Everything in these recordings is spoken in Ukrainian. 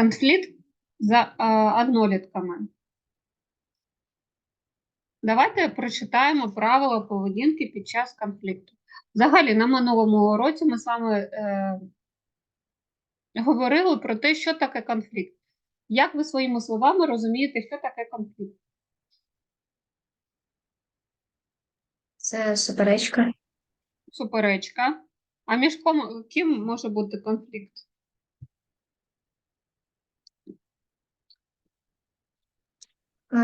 конфлікт за однолітками. Давайте прочитаємо правила поведінки під час конфлікту. Взагалі, на минулому уроці ми з вами е, говорили про те, що таке конфлікт. Як ви своїми словами розумієте, що таке конфлікт? Це суперечка. Суперечка. А між ком, ким може бути конфлікт?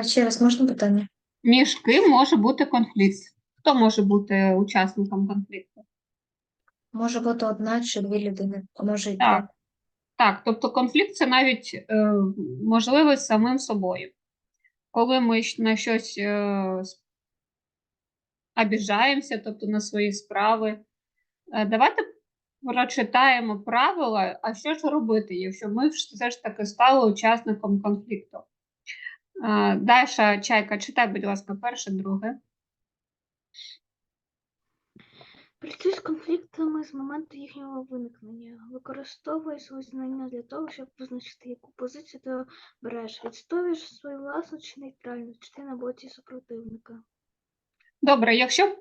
Ще раз можна питання? Між ким може бути конфлікт? Хто може бути учасником конфлікту? Може бути одна чи дві людини, а може й Так. дві. Так, тобто конфлікт це навіть е, можливо з самим собою. Коли ми на щось е, обіжаємося, тобто на свої справи. Е, давайте прочитаємо правила, а що ж робити, якщо ми все ж таки стали учасником конфлікту. Даша Чайка, читай, будь ласка, перше, друге. Працюй з конфліктами з моменту їхнього виникнення. Використовуй свої знання для того, щоб визначити, яку позицію ти береш. Відстоюєш свою власну чи нейтральну, чи ти на боці супротивника. Добре, якщо е,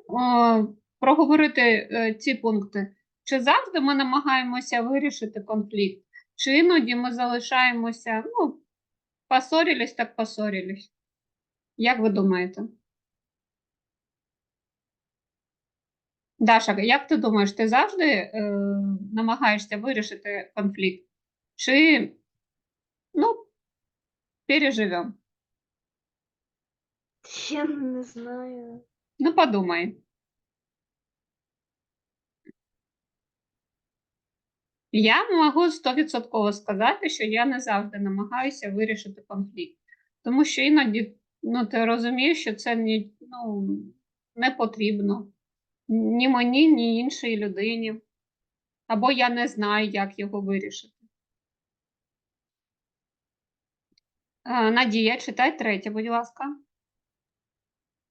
проговорити е, ці пункти, чи завжди ми намагаємося вирішити конфлікт, чи іноді ми залишаємося, ну, поссорились, так поссорились. Як ви думаєте? Даша, як ти думаєш, ти завжди е, намагаєшся вирішити конфлікт? Чи, ну, переживемо? Я не знаю. Ну, подумай. Я можу стовідсотково сказати, що я не завжди намагаюся вирішити конфлікт. Тому що іноді ну, ти розумієш, що це не, ну, не потрібно ні мені, ні іншій людині. Або я не знаю, як його вирішити. Е, Надія, читай третє, будь ласка.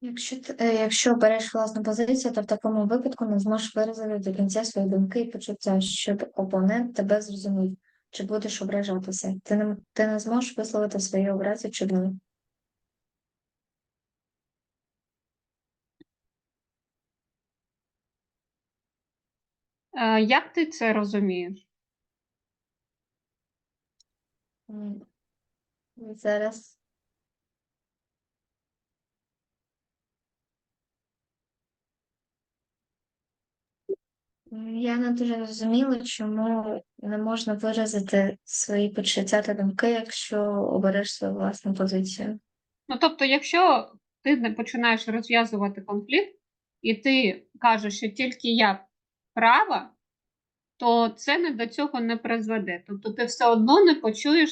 Якщо, ти- е, якщо береш власну позицію, то в такому випадку не зможеш виразити до кінця свої думки і почуття, щоб опонент тебе зрозумів, чи будеш ображатися. Ти не, ти не зможеш висловити свої образи чи гнів. Е, Як ти це розумієш? М, Зараз. Я не дуже розуміла, чому не можна виразити свої почуття та думки, якщо обереш свою власну позицію. Ну, тобто, якщо ти не починаєш розв'язувати конфлікт, і ти кажеш, що тільки я права, то це не до цього не призведе. Тобто ти все одно не почуєш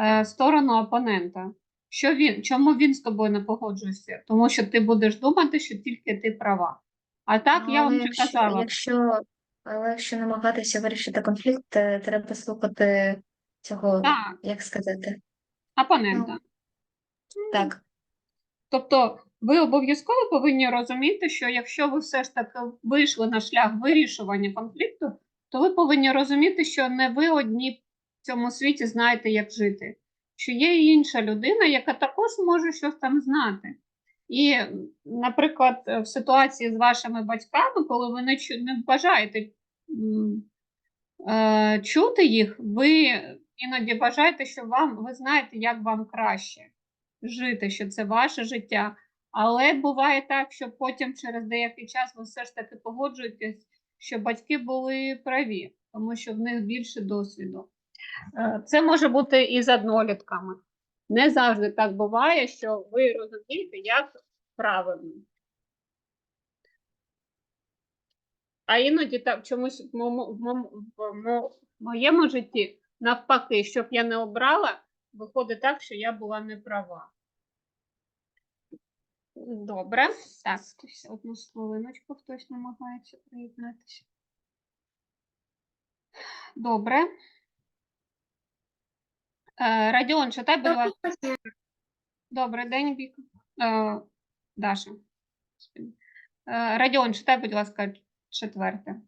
е, сторону опонента. Що він, чому він з тобою не погоджується? Тому що ти будеш думати, що тільки ти права. А так, Ну, я вам вже якщо, казала. якщо, але якщо намагатися вирішити конфлікт, е, треба слухати цього, Так, як сказати, опонента. так. Тобто ви обов'язково повинні розуміти, що якщо ви все ж таки вийшли на шлях вирішування конфлікту, то ви повинні розуміти, що не ви одні в цьому світі знаєте, як жити, що є і інша людина, яка також може щось там знати. І, наприклад, в ситуації з вашими батьками, коли ви не, не бажаєте е, чути їх, ви іноді бажаєте, що вам ви знаєте, як вам краще жити, що це ваше життя. Але буває так, що потім через деякий час ви все ж таки погоджуєтесь, що батьки були праві, тому що в них більше досвіду. Е, Це може бути і з однолітками. Не завжди так буває, що ви розумієте, як правильно. А іноді так чомусь в моєму, в моєму- в моєму житті навпаки, щоб я не обрала, виходить так, що я була не права. Добре. Так, одну хвилиночку, хтось намагається приєднатися. Добре. Е, Радіон, читай, будь ласка. Добрий день, Віка. Даша. Е, Радіон, читай, будь ласка, четверте.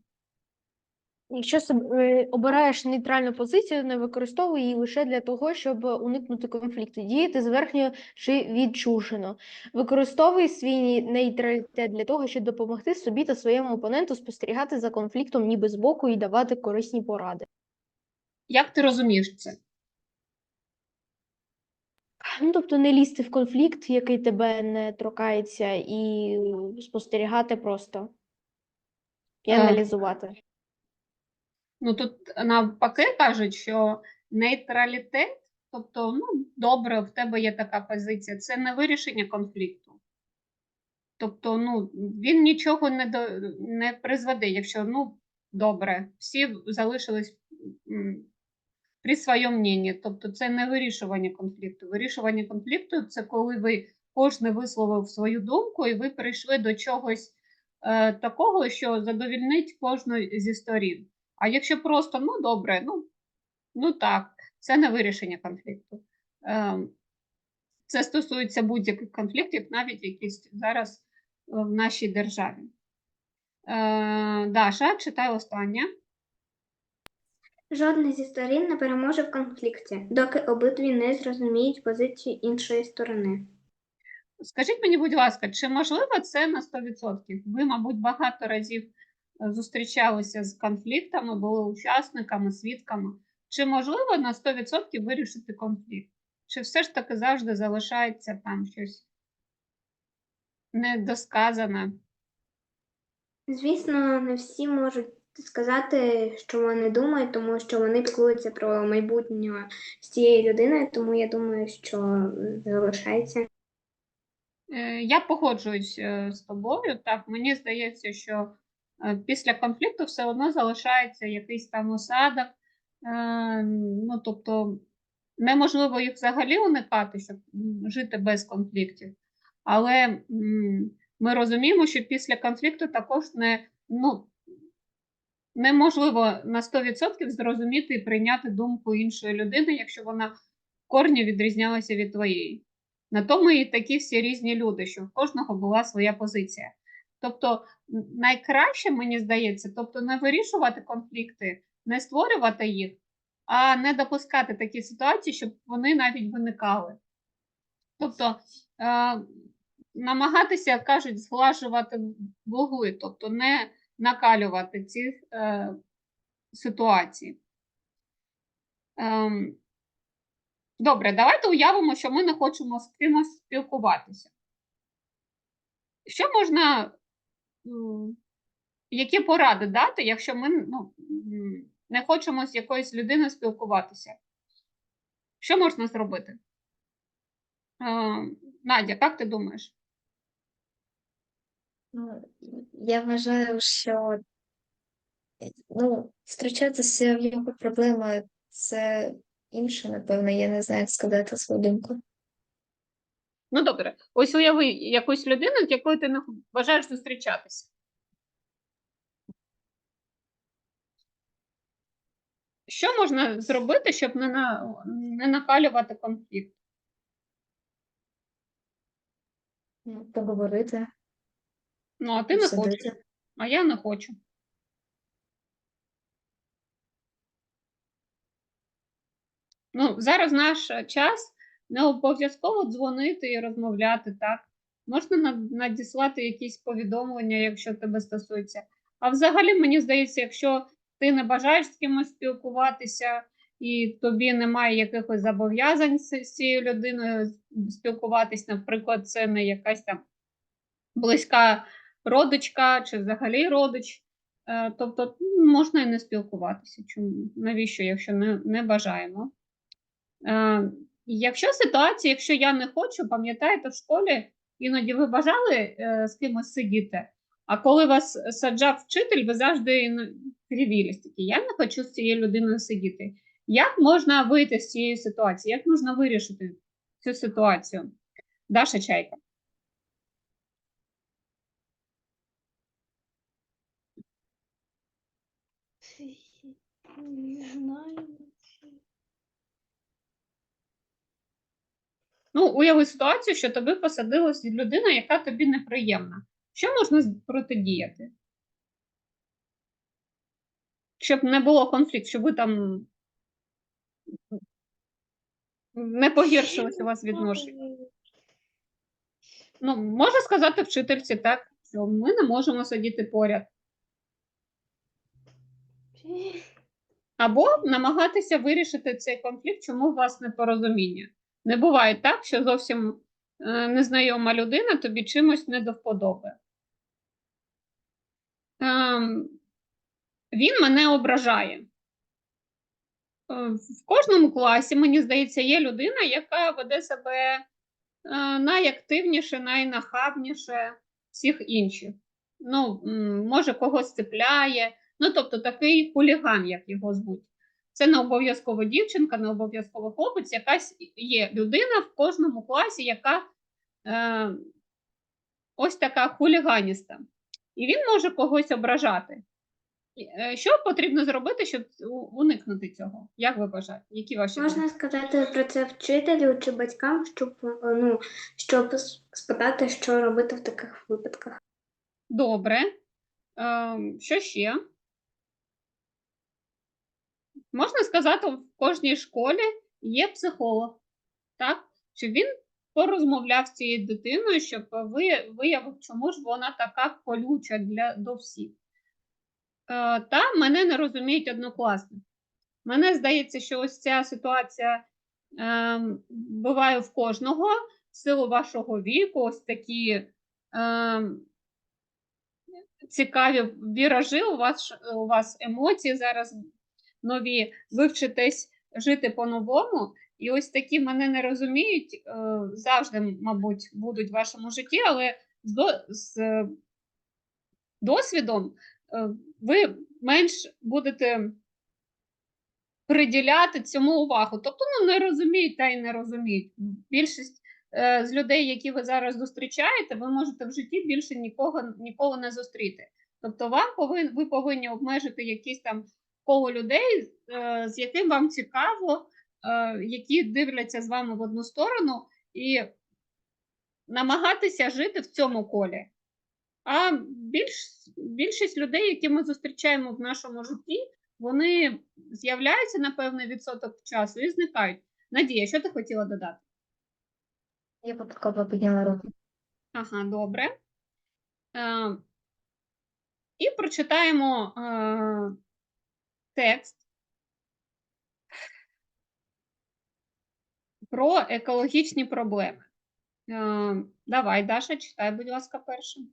Якщо е, обираєш нейтральну позицію, не використовуй її лише для того, щоб уникнути конфлікту, діяти зверхньо чи відчужено. Використовуй свій нейтралітет для того, щоб допомогти собі та своєму опоненту спостерігати за конфліктом ніби збоку і давати корисні поради. Як ти розумієш це? Ну, тобто не лізти в конфлікт, який тебе не торкається, і спостерігати просто і Так. аналізувати. Ну тут навпаки кажуть, що нейтралітет, тобто, ну, добре, в тебе є така позиція, це не вирішення конфлікту. Тобто, ну, він нічого не, до, не призведе, якщо, ну, добре, всі залишились при своєму мненні. Тобто, це не вирішування конфлікту. Вирішування конфлікту це коли ви кожен висловив свою думку, і ви прийшли до чогось е, такого, що задовільнить кожну зі сторін. А якщо просто, ну добре, ну, ну так, це не вирішення конфлікту. Ем, Це стосується будь-яких конфліктів, навіть якісь зараз е, в нашій державі. Е, Даша, читай останнє. Жодна зі сторін не переможе в конфлікті, доки обидві не зрозуміють позиції іншої сторони. Скажіть мені, будь ласка, чи можливо це на 100%? Ви, мабуть, багато разів е, зустрічалися з конфліктами, були учасниками, свідками. Чи можливо на 100% вирішити конфлікт? Чи все ж таки завжди залишається там щось недосказане? Звісно, не всі можуть сказати, що вони думають, тому що вони піклуються про майбутнє з цією людиною, тому я думаю, що залишається. Е, Я погоджуюсь е, з тобою. Так, мені здається, що е, після конфлікту все одно залишається якийсь там осадок. Ну, тобто, неможливо їх взагалі уникати, щоб жити без конфліктів. Але ми розуміємо, що після конфлікту також не, ну, неможливо на 100% зрозуміти і прийняти думку іншої людини, якщо вона корні відрізнялася від твоєї. На тому і такі всі різні люди, що в кожного була своя позиція. Тобто, найкраще, мені здається, тобто не вирішувати конфлікти, не створювати їх, а не допускати такі ситуації, щоб вони навіть виникали. Тобто, е, намагатися, кажуть, зглажувати вугли, тобто не накалювати ці е, ситуації. Ем, Добре, давайте уявимо, що ми не хочемо з кимось спілкуватися. Що можна, які поради дати, якщо ми ну, не хочемо з якоюсь людиною спілкуватися? Що можна зробити? Е, Надя, як ти думаєш? Ну, я вважаю, що ну, втручатися в його проблеми це інше, напевно, я не знаю, як сказати свою думку. Ну, добре, ось уяви якусь людину, з якою ти не бажаєш зустрічатися. Що можна зробити, щоб не, на, не накалювати конфлікт? Ну, Поговорити, Ну, а ти не хочеш, а я не хочу. Ну, зараз наш е, час не обов'язково дзвонити і розмовляти, так? Можна надіслати якісь повідомлення, якщо тебе стосується. А взагалі, мені здається, якщо ти не бажаєш з кимось спілкуватися і тобі немає якихось зобов'язань з цією людиною спілкуватись, наприклад, це не якась там близька родичка чи взагалі родич. Е, Тобто можна і не спілкуватися. Чому? Навіщо, якщо не, не бажаємо? Е, Якщо ситуація, якщо я не хочу, пам'ятаєте, в школі іноді ви бажали е, з кимось сидіти, а коли вас саджав вчитель, ви завжди ну, кривілись такі. Я не хочу з цією людиною сидіти. Як можна вийти з цієї ситуації? Як можна вирішити цю ситуацію? Даша Чайка. Не знаю. Ну, уяви ситуацію, що тобі посадилась людина, яка тобі неприємна. Що можна протидіяти? щоб не було конфлікту, щоб ви там не погіршилось у вас відношення. Ну, можна сказати вчительці так, що ми не можемо сидіти поряд. Або намагатися вирішити цей конфлікт, чому у вас непорозуміння. Не буває так, що зовсім е, незнайома людина тобі чимось не до вподоби. Ем, він мене ображає. Е, В кожному класі, мені здається, є людина, яка веде себе е, найактивніше, найнахабніше всіх інших. Ну, може, когось цепляє. Ну, тобто такий хуліган, як його звуть. Це не обов'язково дівчинка, не обов'язково хлопець, якась є людина в кожному класі, яка е, ось така хуліганіста. І він може когось ображати. Е, Що потрібно зробити, щоб уникнути цього? Як ви вважаєте? Які ваші Можна думки? сказати про це вчителю чи батькам, щоб, е, ну, щоб спитати, що робити в таких випадках. Добре. Ем, що ще? Можна сказати, в кожній школі є психолог, так? Щоб він порозмовляв з цією дитиною, щоб виявив, чому ж вона така колюча для, до всіх. Е, та мене не розуміють однокласники. Мене здається, що ось ця ситуація ем, буває в кожного в силу вашого віку, ось такі ем, цікаві віражі, у вас, у вас емоції зараз нові, ви вчитесь жити по-новому. І ось такі мене не розуміють, е, завжди, мабуть, будуть в вашому житті, але з, е, досвідом е, ви менш будете приділяти цьому увагу. Тобто, ну не розуміють та й не розуміють. Більшість з людей, які ви зараз зустрічаєте, ви можете в житті більше нікого ніколи не зустріти. Тобто, вам повин, ви повинні обмежити якісь там коло людей, е, з яким вам цікаво, е, які дивляться з вами в одну сторону, і намагатися жити в цьому колі. А більш, більшість людей, які ми зустрічаємо в нашому житті, вони з'являються на певний відсоток часу і зникають. Надія, що ти хотіла додати? Я випадково підняла руку. Ага, добре. Е, і прочитаємо е, текст про екологічні проблеми. Е, давай, Даша, читай, будь ласка, першим.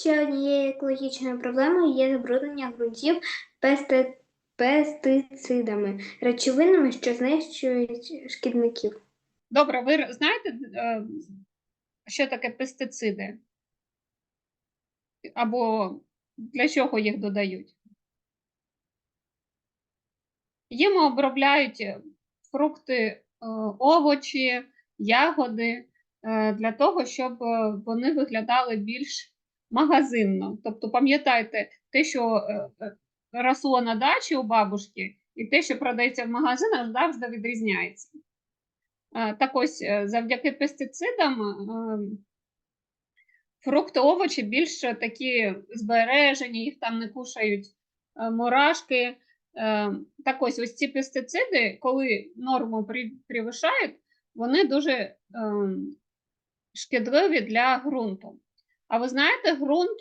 Ще однією екологічною проблемою є забруднення ґрунтів пести- пестицидами, речовинами, що знищують шкідників. Добре, ви знаєте, е, що таке пестициди? Або для чого їх додають? Їм обробляють е, фрукти, е, овочі, ягоди е, для того, щоб вони виглядали більш магазинно. Тобто, пам'ятайте, те, що росло на дачі у бабушки, і те, що продається в магазинах, завжди відрізняється. Так ось, завдяки пестицидам фрукти, овочі більш такі збережені, їх там не кушають мурашки. Е, Так ось, ось ці пестициди, коли норму при- вони дуже ем, шкідливі для ґрунту. А ви знаєте, ґрунт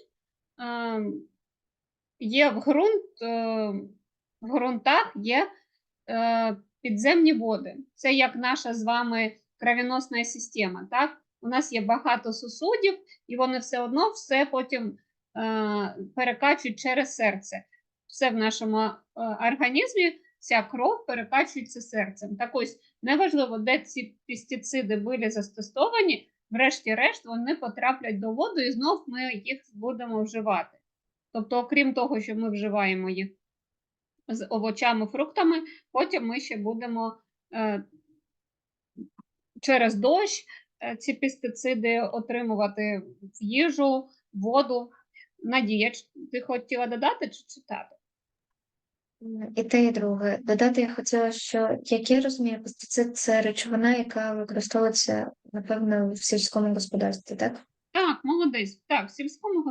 ем, є в ґрунт, е, в ґрунтах є е, підземні води. Це як наша з вами кровіносна система. Так? У нас є багато сусудів, і вони все одно все потім е, перекачують через серце. Все в нашому е, організмі, вся кров перекачується серцем. Так ось, неважливо, де ці пестициди були застосовані, врешті-решт вони потраплять до води і знов ми їх будемо вживати. Тобто, окрім того, що ми вживаємо їх з овочами, фруктами, потім ми ще будемо е, через дощ е, ці пестициди отримувати в їжу, воду. Надія, ти хотіла додати чи читати? І те, і друге. Додати я хотіла, що, як я розумію, пестицид це речовина, яка використовується, напевно, в сільському господарстві, так? Так, молодець. Так, в сільському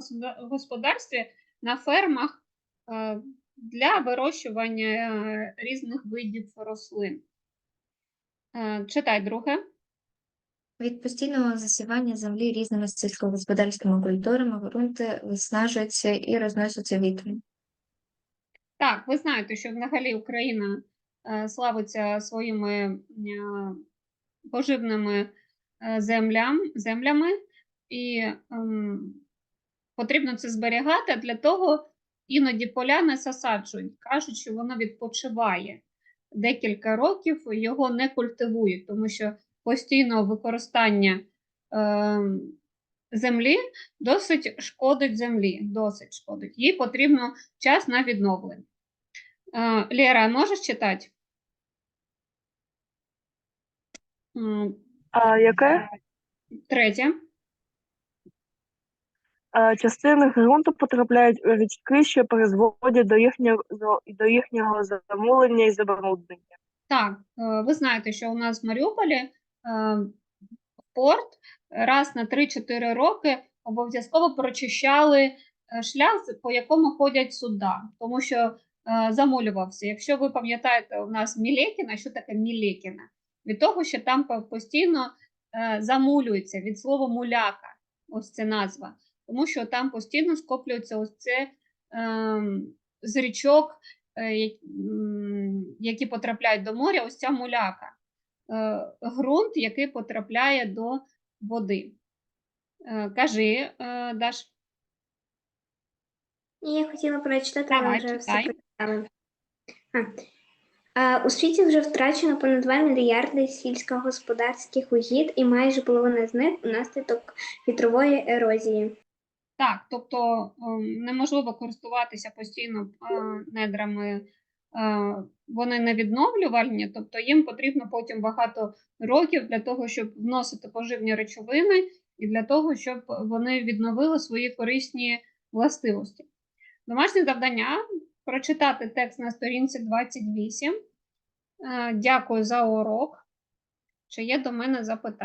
господарстві на фермах е, для вирощування е, різних видів рослин. Е, Читай друге. Від постійного засівання землі різними сільськогосподарськими культурами ґрунти виснажуються і розносяться вітром. Так, ви знаєте, що взагалі Україна е, славиться своїми е, поживними е, землям, землями, і ем, потрібно це зберігати. Для того іноді поля не засаджують, кажуть, що воно відпочиває декілька років, його не культивують, тому що постійне використання ем, землі досить шкодить землі, досить шкодить. Їй потрібно час на відновлення. Лера, можеш читати? А яке? Третє. Частини ґрунту потрапляють у річки, що призводять до їхнього, до їхнього замулення і забруднення. Так, е, ви знаєте, що у нас в Маріуполі е, порт раз на 3-4 роки обов'язково прочищали е, шлях, по якому ходять суда, тому що е, замулювався. Якщо ви пам'ятаєте, у нас Мілекіна, що таке Мілекіна? Від того, що там постійно е, замулюється від слова муляка, ось це назва, тому що там постійно скоплюється ось це ем, з річок е, які потрапляють до моря, ось ця муляка, е, ґрунт, який потрапляє до води. Е, Кажи, е, Даш, я хотіла прочитати, але вже все у світі вже втрачено понад 2 мільярди сільськогосподарських угідь і майже половина з них внаслідок вітрової ерозії. так, тобто ем, неможливо користуватися постійно е, недрами, е, вони не відновлювальні, тобто їм потрібно потім багато років для того, щоб вносити поживні речовини і для того, щоб вони відновили свої корисні властивості. Домашнє завдання прочитати текст на сторінці 28. Е, Дякую за урок. Чи є до мене запитання?